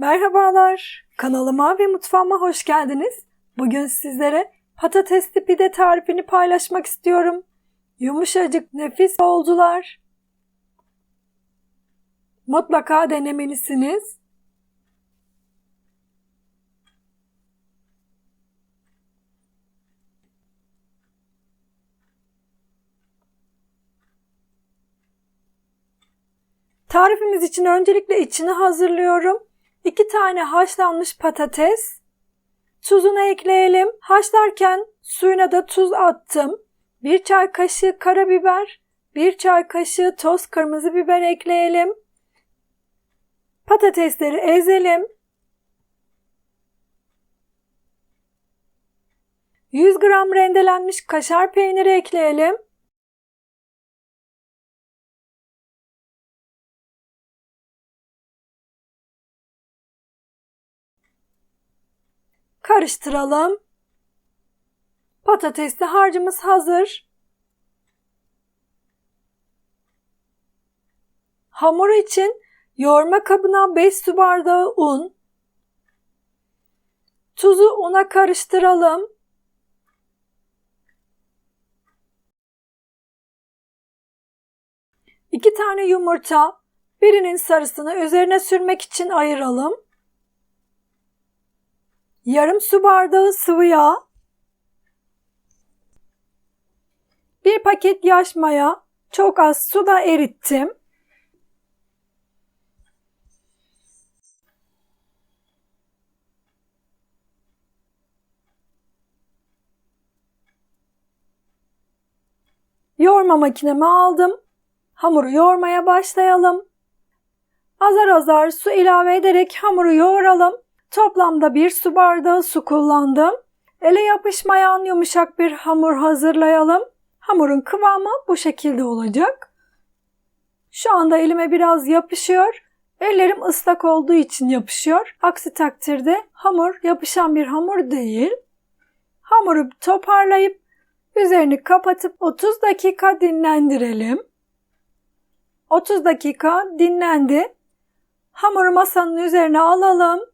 Merhabalar, kanalıma ve mutfağıma hoş geldiniz. Bugün sizlere patatesli pide tarifini paylaşmak istiyorum. Yumuşacık, nefis oldular. Mutlaka denemelisiniz. Tarifimiz için öncelikle içini hazırlıyorum. 2 tane haşlanmış patates. Tuzunu ekleyelim. Haşlarken suyuna da tuz attım. 1 çay kaşığı karabiber, 1 çay kaşığı toz kırmızı biber ekleyelim. Patatesleri ezelim. 100 gram rendelenmiş kaşar peyniri ekleyelim. Karıştıralım. Patatesli harcımız hazır. Hamur için yoğurma kabına 5 su bardağı un, tuzu una karıştıralım. İki tane yumurta, birinin sarısını üzerine sürmek için ayıralım. Yarım su bardağı sıvı yağ, bir paket yaş maya, çok az suda erittim. Yoğurma makinemi aldım. Hamuru yoğurmaya başlayalım. Azar azar su ilave ederek hamuru yoğuralım. Toplamda bir su bardağı su kullandım. Ele yapışmayan yumuşak bir hamur hazırlayalım. Hamurun kıvamı bu şekilde olacak. Şu anda elime biraz yapışıyor. Ellerim ıslak olduğu için yapışıyor. Aksi takdirde hamur yapışan bir hamur değil. Hamuru toparlayıp üzerini kapatıp 30 dakika dinlendirelim. 30 dakika dinlendi. Hamuru masanın üzerine alalım.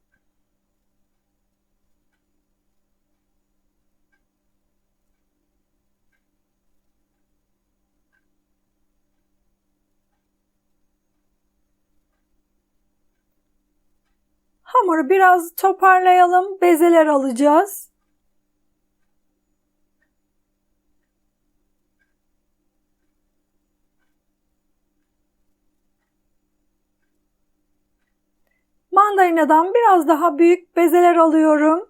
Hamuru biraz toparlayalım. Bezeler alacağız. Mandalinadan biraz daha büyük bezeler alıyorum.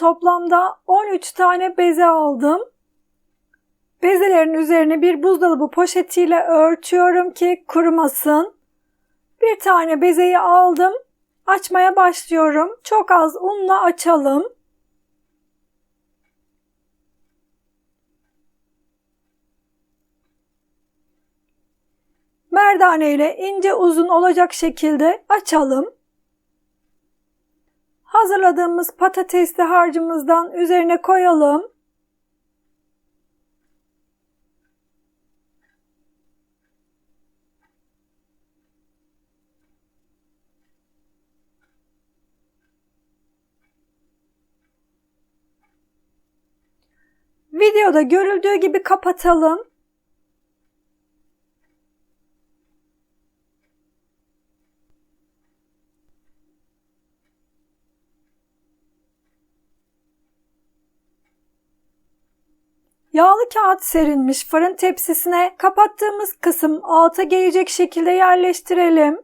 Toplamda 13 tane beze aldım. Bezelerin üzerine bir buzdolabı poşetiyle örtüyorum ki kurumasın. Bir tane bezeyi aldım. Açmaya başlıyorum. Çok az unla açalım. Merdane ile ince uzun olacak şekilde açalım. Hazırladığımız patatesli harcımızdan üzerine koyalım. Videoda görüldüğü gibi kapatalım. Yağlı kağıt serilmiş fırın tepsisine kapattığımız kısım alta gelecek şekilde yerleştirelim.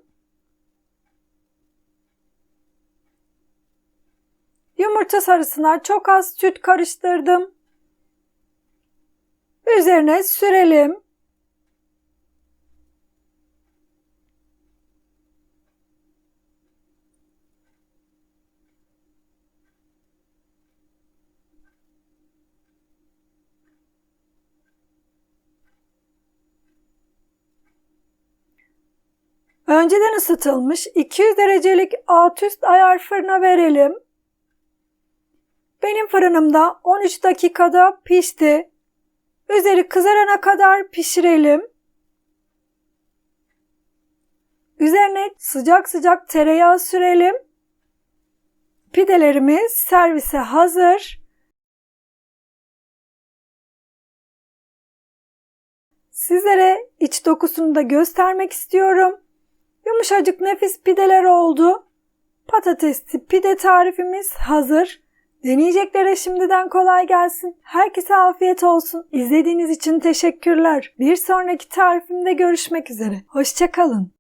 Yumurta sarısına çok az süt karıştırdım. Üzerine sürelim. Önceden ısıtılmış 200 derecelik alt üst ayar fırına verelim. Benim fırınımda 13 dakikada pişti. Üzeri kızarana kadar pişirelim. Üzerine sıcak sıcak tereyağı sürelim. Pidelerimiz servise hazır. Sizlere iç dokusunu da göstermek istiyorum. Yumuşacık nefis pideler oldu. Patatesli pide tarifimiz hazır. Deneyeceklere şimdiden kolay gelsin. Herkese afiyet olsun. İzlediğiniz için teşekkürler. Bir sonraki tarifimde görüşmek üzere. Hoşçakalın.